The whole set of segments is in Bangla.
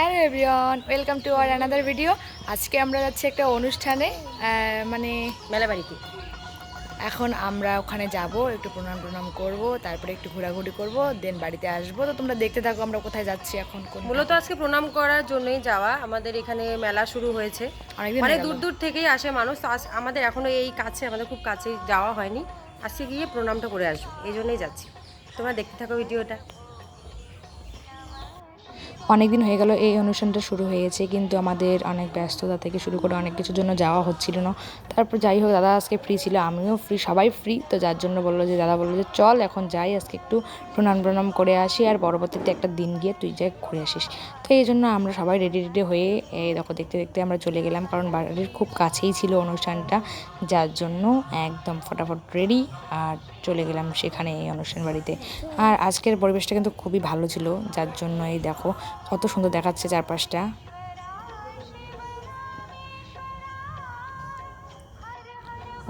Hello everyone welcome to our another video. আজকে আমরা যাচ্ছি একটা অনুষ্ঠানে মানে মেলা বাড়িতে এখন আমরা ওখানে যাব একটু প্রণাম প্রণাম করব তারপরে একটু ঘোরাঘুরি করব দেন বাড়িতে আসব। তো তোমরা দেখতে থাকো আমরা কোথায় যাচ্ছি এখন কোন মূলত আজকে প্রণাম করার জন্যই যাওয়া। আমাদের এখানে মেলা শুরু হয়েছে। অনেকদিন মানে দূর দূর থেকেই আসে মানুষ। আমাদের এখনও এই কাছে আমাদের খুব কাছে যাওয়া হয়নি। আজকে গিয়ে প্রণামটা করে আসব। এই জন্যই যাচ্ছি। তোমরা দেখতে থাকো ভিডিওটা। অনেক দিন হয়ে গেল এই অনুষ্ঠানটা শুরু হয়েছে, কিন্তু আমাদের অনেক ব্যস্ততা থেকে শুরু করে অনেক কিছুর জন্য যাওয়া হচ্ছিল না। তারপর যাই হোক, দাদা আজকে ফ্রি ছিল, আমিও ফ্রি সবাই ফ্রি তো যার জন্য বলল যে, দাদা বলল যে, চল এখন যাই, আজকে একটু প্রণাম প্রণাম করে আসি, আর পরবর্তীতে একটা দিন গিয়ে তুই যাই ঘুরে আসিস। তো এই জন্য আমরা সবাই রেডি রেডি হয়ে, এই দেখো, দেখতে দেখতে আমরা চলে গেলাম, কারণ বাড়ির খুব কাছেই ছিল অনুষ্ঠানটা, যার জন্য একদম ফটাফট রেডি আর চলে গেলাম সেখানে এই অনুষ্ঠান বাড়িতে। আর আজকের পরিবেশটা কিন্তু খুবই ভালো ছিল, যার জন্য এই দেখো কত সুন্দর দেখাচ্ছে চারপাশটা।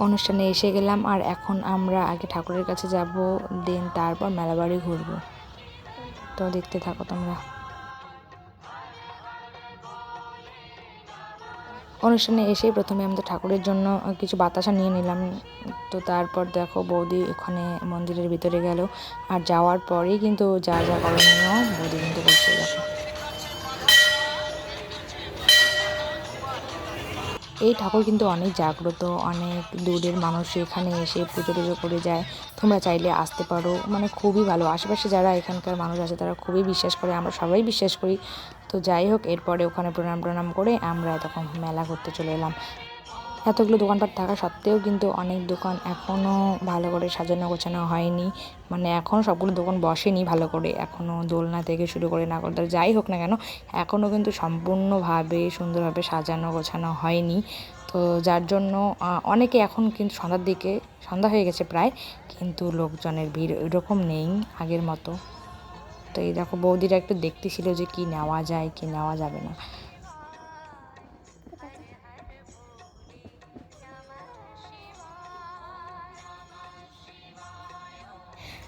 অনুষ্ঠানে এসে গেলাম আর এখন আমরা আগে ঠাকুরের কাছে যাব, দেন তারপর মেলাবাড়ি ঘুরবো। তো দেখতে থাকো তোমরা। অনুষ্ঠানে এসে প্রথমে আমি তো ঠাকুরের জন্য কিছু বাতাসা নিয়ে নিলাম। তো তারপর দেখো বৌদি ওখানে মন্দিরের ভিতরে গেল। আর যাওয়ার পরেই কিন্তু যা যা করণীয় বৌদি কিন্তু এই ঠাকুর কিন্তু অনেক জাগ্রত, অনেক দূরের মানুষ এখানে এসে পুজো টুজো করে যায়। তোমরা চাইলে আসতে পারো মানে খুবই ভালো। আশেপাশে যারা এখানকার মানুষ আছে, তারা খুবই বিশ্বাস করে, আমরা সবাই বিশ্বাস করি। তো যাই হোক, এরপরে ওখানে প্রণাম প্রণাম করে আমরা তখন মেলা করতে চলে এলাম। এতগুলো দোকানপাট থাকা সত্ত্বেও কিন্তু অনেক দোকান এখনও ভালো করে সাজানো গোছানো হয়নি। মানে এখনও সবগুলো দোকান বসেনি ভালো করে। এখনও দোলনা থেকে শুরু করে না করতে যাই হোক না কেন এখনও কিন্তু সম্পূর্ণভাবে সুন্দরভাবে সাজানো গোছানো হয়নি। তো যার জন্য অনেকে এখন কিন্তু সন্ধ্যার দিকে, সন্ধ্যা হয়ে গেছে প্রায়, কিন্তু লোকজনের ভিড় এরকম নেই আগের মতো। তো এই দেখো বৌদিরা একটু দেখতেছিল যে কি নেওয়া যায়, কি নেওয়া যাবে না।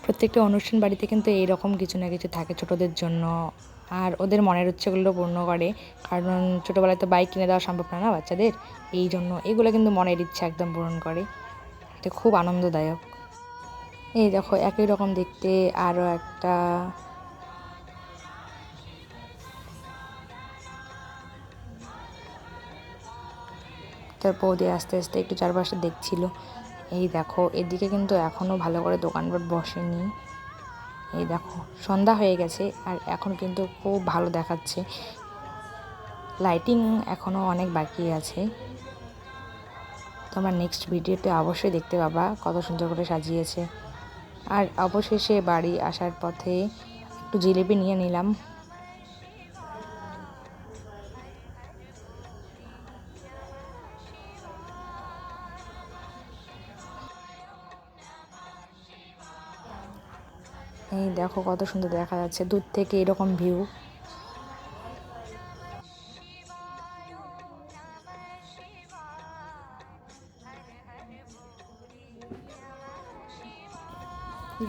প্রত্যেকটা অনুষ্ঠান বাড়িতে কিন্তু এইরকম কিছু না কিছু থাকে ছোটদের জন্য। আর ওদের মনের ইচ্ছেগুলো পূর্ণ করে। কারণ ছোটোবেলায় তো বাইক কিনে দেওয়া সম্ভব না না বাচ্চাদের? এই জন্য এগুলো কিন্তু মনের ইচ্ছা একদম পূরণ করে। এটা খুব আনন্দদায়ক। এই দেখো, একই রকম দেখতে আরও একটা। তার বৌদি আস্তে আস্তে একটু চারপাশে দেখছিল। এই দেখো, এদিকে কিন্তু এখনও ভালো করে দোকানপাট বসেনি। এই দেখো, সন্ধ্যা হয়ে গেছে আর এখন কিন্তু খুব ভালো দেখাচ্ছে। লাইটিং এখনও অনেক বাকি আছে। তোমরা নেক্সট ভিডিওতে অবশ্যই দেখতে পাবা কত সুন্দর করে সাজিয়েছে। আর অবশেষে বাড়ি আসার পথে একটু জিলিপি নিয়ে নিলাম। এই দেখো কত সুন্দর দেখা যাচ্ছে দূর থেকে এরকম ভিউ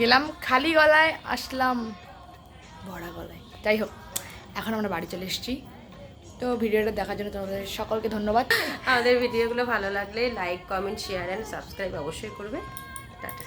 গেলাম খালি গলায় আসলাম ভরা গলায়। যাই হোক এখন আমরা বাড়ি চলে এসেছি। তো ভিডিওটা দেখার জন্য তোমাদের সকলকে ধন্যবাদ। আমাদের ভিডিওগুলো ভালো লাগলে like comment share and subscribe অবশ্যই করবে। টাটা।